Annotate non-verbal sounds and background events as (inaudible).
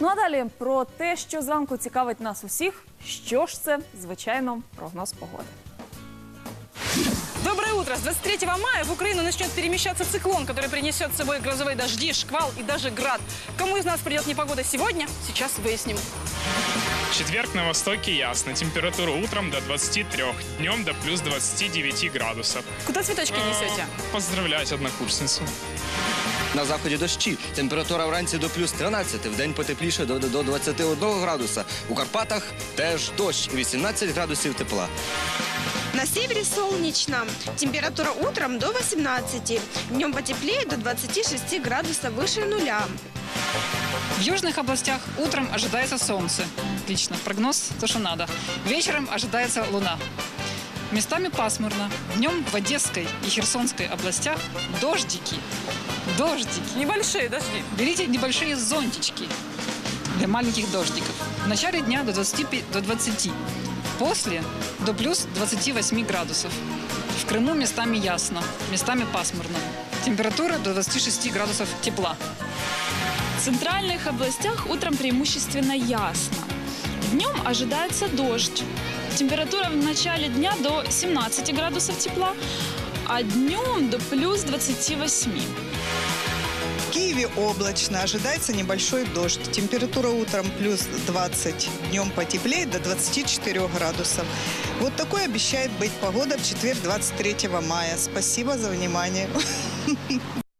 Ну а далі про те, що зранку цікавить нас усіх. Що ж це? Звичайно, прогноз погоди. Доброе утро! С 23 мая в Украину начнет перемещаться циклон, который принесет с собой грозовые дожди, шквал и даже град. Кому из нас придет непогода сегодня, сейчас выясним. В четверг на востоке ясно. Температура утром до 23, днем до плюс 29 градусов. Куда цветочки несете? Э, Поздравлять однокурсницу. На заході дощі. Температура вранці до плюс 13, в день потепліше до, до 21 градуса. У Карпатах теж дощ, 18 градусів тепла. На севере солнечно. Температура утром до 18. Днем потеплее до 26 градусов выше нуля. В южных областях утром ожидается солнце. Отлично. Прогноз то, что надо. Вечером ожидается луна. Местами пасмурно. Днем в Одесской и Херсонской областях дождики. Дождики. Небольшие дожди. Берите небольшие зонтички для маленьких дождиков. В начале дня до 25, до 20. После до плюс 28 градусов. В Крыму местами ясно, местами пасмурно. Температура до 26 градусов тепла. В центральных областях утром преимущественно ясно. Днем ожидается дождь. Температура в начале дня до 17 градусов тепла, а днем до плюс 28. В Киеве облачно, ожидается небольшой дождь. Температура утром плюс 20, днем потеплее до 24 градусов. Вот такой обещает быть погода в четверг 23 мая. Спасибо за внимание. (laughs)